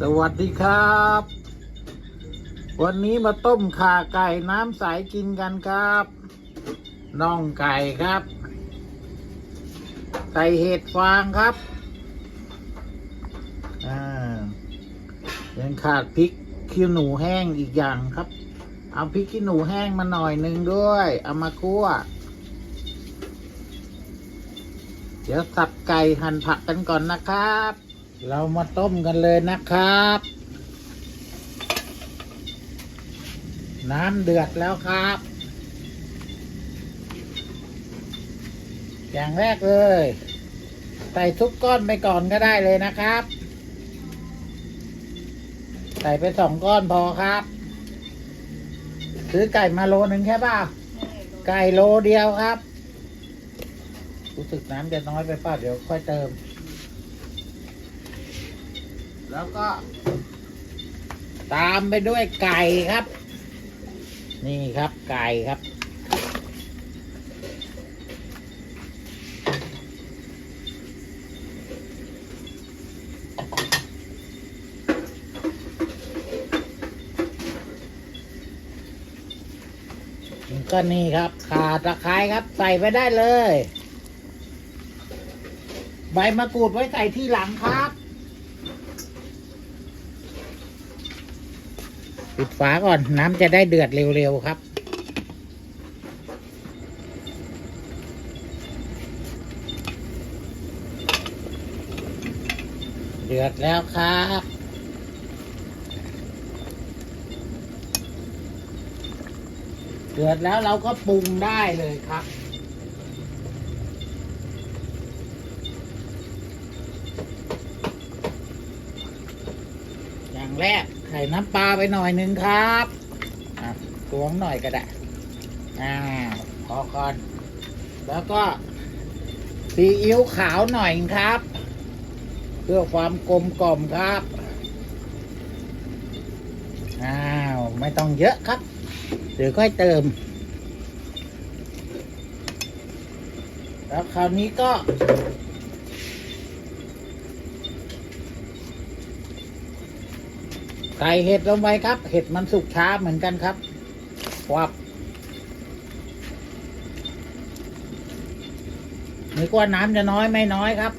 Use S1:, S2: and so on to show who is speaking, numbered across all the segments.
S1: สวัสดีครับ วันนี้มาต้มข่าไก่น้ำใสกินกันครับน่องไก่ครับ ใส่เห็ดฟางครับอ่ายังขาดพริกขี้หนูแห้งอีกอย่างครับ เอาพริกขี้หนูแห้งมาหน่อยหนึ่งด้วย เอามาคั่วเดี๋ยวสับไก่หั่นผักกันก่อนนะครับ เรามาต้มกันเลยนะครับ น้ำเดือดแล้วครับ อย่างแรกเลย ใส่ทุกก้อนไปก่อนก็ได้เลยนะครับ ใส่ไปสองก้อนพอครับ ซื้อไก่มาโลหนึ่งแค่ป่ะไก่โลเดียวครับ รู้สึกน้ำจะน้อยไปป่ะเดี๋ยวค่อยเติม แล้วก็ ตามไปด้วยไก่ครับ นี่ครับไก่ครับ ก็นี่ครับ ขาตะไคร้ครับ ใส่ไปได้เลย ใบมะกรูดไว้ใส่ที่หลังครับ ปิดฝาก่อนน้ำจะได้เดือดเร็วๆครับ เดือดแล้วครับเดือดแล้วเราก็ปรุงได้เลยครับ อย่างแรก ส่น้ำปลาไปหน่อยหนึ่งครับตวงหน่อยก็ได้อ่าพอก่อน แล้วก็ซีอิ๊วขาวหน่อยครับ เพื่อความกลมกล่อมครับ อ้าว ไม่ต้องเยอะครับเดี๋ยวค่อยเติม แล้วคราวนี้ก็ ส่เห็ดลงไปครับ เห็ดมันสุกช้าเหมือนกันครับวับนึกว่าน้ำจะน้อยไม่น้อยครับ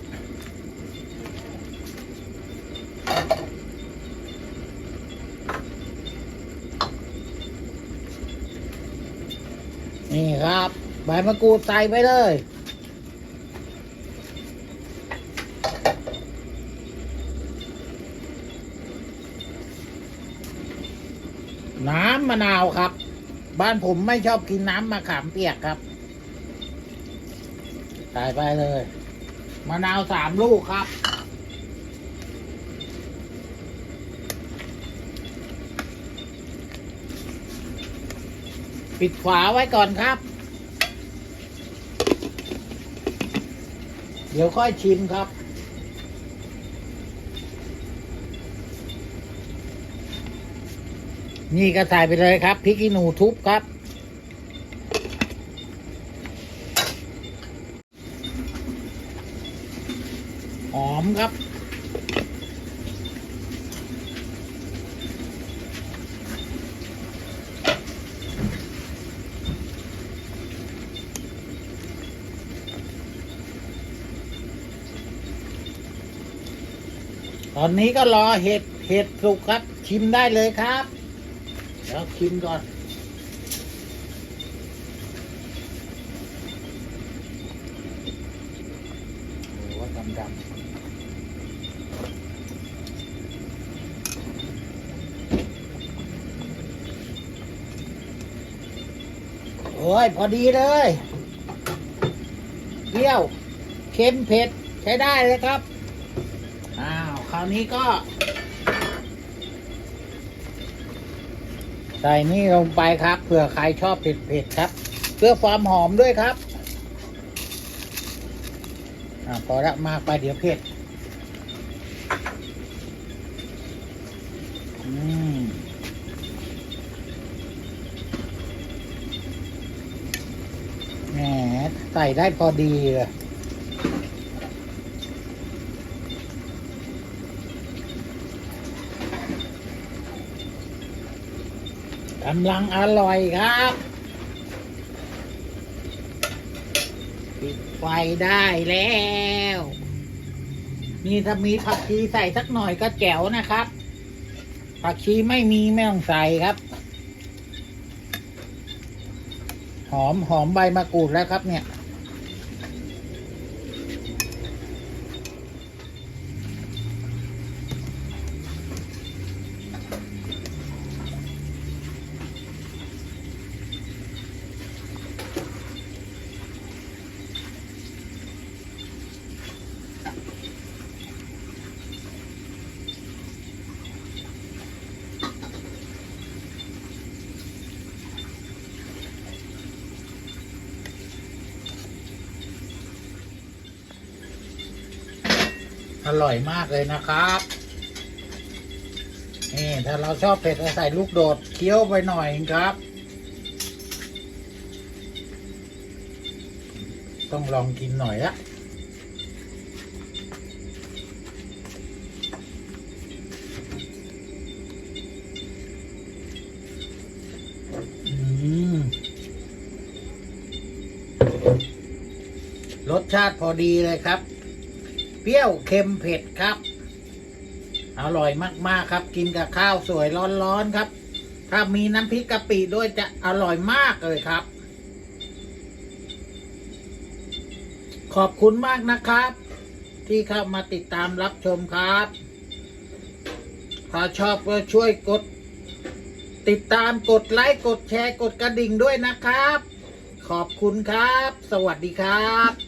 S1: นี่ครับ ใบมะกรูดใส่ไปเลย น้ำมะนาวครับ บ้านผมไม่ชอบกินน้ำมะขามเปียกครับใส่ไปเลย มะนาวสามลูกครับ ปิดฝาไว้ก่อนครับ เดี๋ยวค่อยชิมครับ นี่ก็ใส่ไปเลยครับพริกขี้หนูทุบครับ หอมครับ ตอนนี้ก็รอเห็ดเห็ดสุกครับ ชิมได้เลยครับ เดี๋ยวชิมก่อนโอ้ว่าดำดำโอ้ย พอดีเลยเปรี้ยว เค็มเผ็ด ใช้ได้เลยครับ อ้าว คราวนี้ก็ ใส่นี่ลงไปครับเผื่อใครชอบเผ็ดๆครับ เพื่อความหอมด้วยครับอพอละมากไปเดี๋ยวเผ็ดอืมแหมใส่ได้พอดีเลย กำลังอร่อยครับปิดไฟได้แล้ว นี่ถ้ามีผักชีใส่สักหน่อยก็แจ๋วนะครับ ผักชีไม่มีไม่ต้องใส่ครับ หอมหอมใบมะกรูดแล้วครับเนี่ย อร่อยมากเลยนะครับ นี่ถ้าเราชอบเผ็ดใส่ลูกโดดเคี้ยวไปหน่อยครับ ต้องลองกินหน่อยละรสชาติพอดีเลยครับ เปรี้ยวเค็มเผ็ดครับ อร่อยมากๆครับ กินกับข้าวสวยร้อนๆครับ ถ้ามีน้ำพริกกะปิด้วยจะอร่อยมากเลยครับ ขอบคุณมากนะครับ ที่เข้ามาติดตามรับชมครับ ถ้าชอบก็ช่วยกด ติดตามกดไลค์กดแชร์กดกระดิ่งด้วยนะครับ ขอบคุณครับ สวัสดีครับ